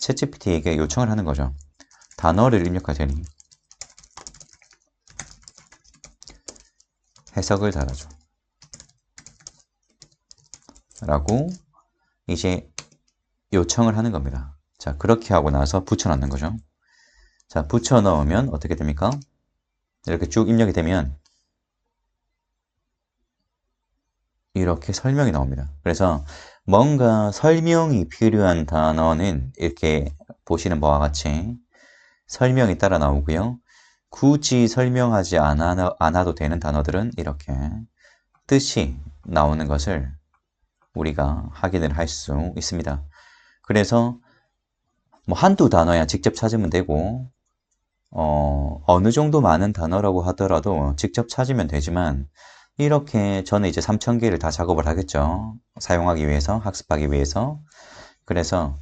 챗GPT에게 요청을 하는 거죠. 단어를 입력하자니 해석을 달아줘. 라고 이제 요청을 하는 겁니다. 자, 그렇게 하고 나서 붙여넣는 거죠. 자, 붙여 넣으면 어떻게 됩니까? 이렇게 쭉 입력이 되면 이렇게 설명이 나옵니다. 그래서 뭔가 설명이 필요한 단어는 이렇게 보시는 바와 같이 설명이 따라 나오고요. 굳이 설명하지 않아, 않아도 되는 단어들은 이렇게 뜻이 나오는 것을 우리가 확인을 할 수 있습니다. 그래서 뭐 한두 단어야 직접 찾으면 되고 어, 어느 정도 많은 단어라고 하더라도 직접 찾으면 되지만 이렇게 저는 이제 3,000개를 다 작업을 하겠죠. 사용하기 위해서, 학습하기 위해서. 그래서